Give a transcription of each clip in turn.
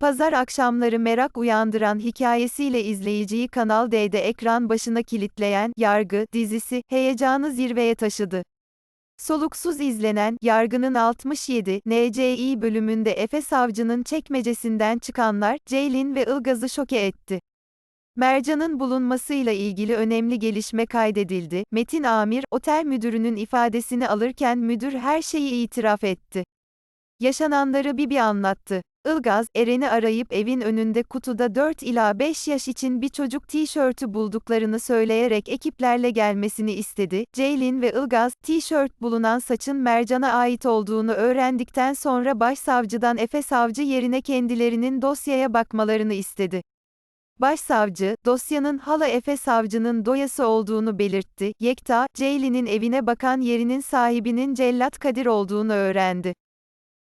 Pazar akşamları merak uyandıran hikayesiyle izleyiciyi Kanal D'de ekran başına kilitleyen Yargı dizisi heyecanı zirveye taşıdı. Soluksuz izlenen Yargı'nın 67 NCİ bölümünde Efe Savcı'nın çekmecesinden çıkanlar Ceylin ve Ilgaz'ı şoke etti. Mercan'ın bulunmasıyla ilgili önemli gelişme kaydedildi. Metin Amir, otel müdürünün ifadesini alırken müdür her şeyi itiraf etti. Yaşananları bir bir anlattı. Ilgaz, Eren'i arayıp evin önünde kutuda 4 ila 5 yaş için bir çocuk tişörtü bulduklarını söyleyerek ekiplerle gelmesini istedi. Ceylin ve Ilgaz, tişört bulunan saçın Mercan'a ait olduğunu öğrendikten sonra başsavcıdan Efe Savcı yerine kendilerinin dosyaya bakmalarını istedi. Başsavcı, dosyanın hala Efe Savcı'nın doyası olduğunu belirtti. Yekta, Ceylin'in evine bakan yerinin sahibinin Cellat Kadir olduğunu öğrendi.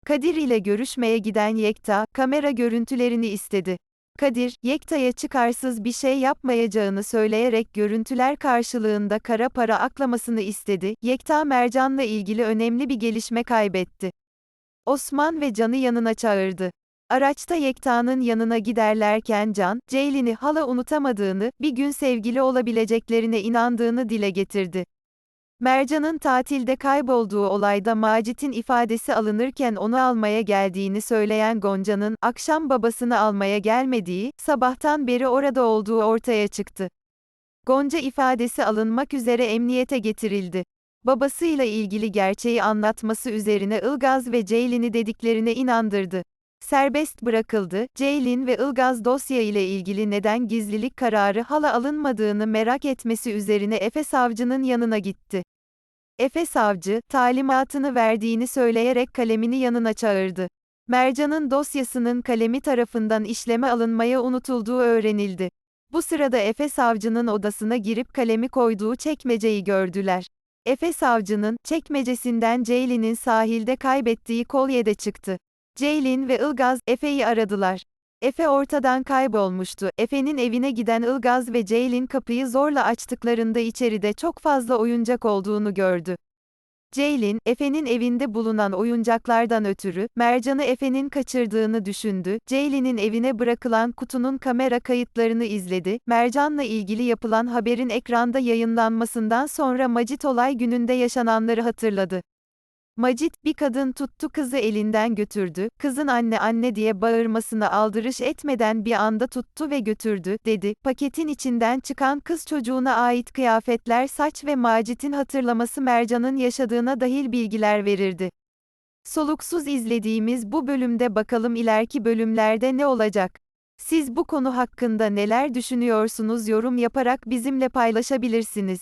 Kadir ile görüşmeye giden Yekta, kamera görüntülerini istedi. Kadir, Yekta'ya çıkarsız bir şey yapmayacağını söyleyerek görüntüler karşılığında kara para aklamasını istedi. Yekta Mercan'la ilgili önemli bir gelişme kaybetti. Osman ve Can'ı yanına çağırdı. Araçta Yekta'nın yanına giderlerken Can, Ceylin'i hala unutamadığını, bir gün sevgili olabileceklerine inandığını dile getirdi. Mercan'ın tatilde kaybolduğu olayda Macit'in ifadesi alınırken onu almaya geldiğini söyleyen Gonca'nın, akşam babasını almaya gelmediği, sabahtan beri orada olduğu ortaya çıktı. Gonca ifadesi alınmak üzere emniyete getirildi. Babasıyla ilgili gerçeği anlatması üzerine Ilgaz ve Ceylin'i dediklerine inandırdı. Serbest bırakıldı. Ceylin ve Ilgaz dosya ile ilgili neden gizlilik kararı hala alınmadığını merak etmesi üzerine Efe Savcı'nın yanına gitti. Efe Savcı, talimatını verdiğini söyleyerek kalemini yanına çağırdı. Mercan'ın dosyasının kalemi tarafından işleme alınmaya unutulduğu öğrenildi. Bu sırada Efe Savcı'nın odasına girip kalemi koyduğu çekmeceyi gördüler. Efe Savcı'nın, çekmecesinden Ceylin'in sahilde kaybettiği kolye de çıktı. Ceylin ve Ilgaz, Efe'yi aradılar. Efe ortadan kaybolmuştu. Efe'nin evine giden Ilgaz ve Ceylin kapıyı zorla açtıklarında içeride çok fazla oyuncak olduğunu gördü. Ceylin, Efe'nin evinde bulunan oyuncaklardan ötürü, Mercan'ı Efe'nin kaçırdığını düşündü. Ceylin'in evine bırakılan kutunun kamera kayıtlarını izledi. Mercan'la ilgili yapılan haberin ekranda yayınlanmasından sonra Macit olay gününde yaşananları hatırladı. Macit, bir kadın tuttu kızı elinden götürdü, kızın anne anne diye bağırmasına aldırış etmeden bir anda tuttu ve götürdü, dedi. Paketin içinden çıkan kız çocuğuna ait kıyafetler saç ve Macit'in hatırlaması Mercan'ın yaşadığına dahil bilgiler verirdi. Soluksuz izlediğimiz bu bölümde bakalım ileriki bölümlerde ne olacak? Siz bu konu hakkında neler düşünüyorsunuz yorum yaparak bizimle paylaşabilirsiniz.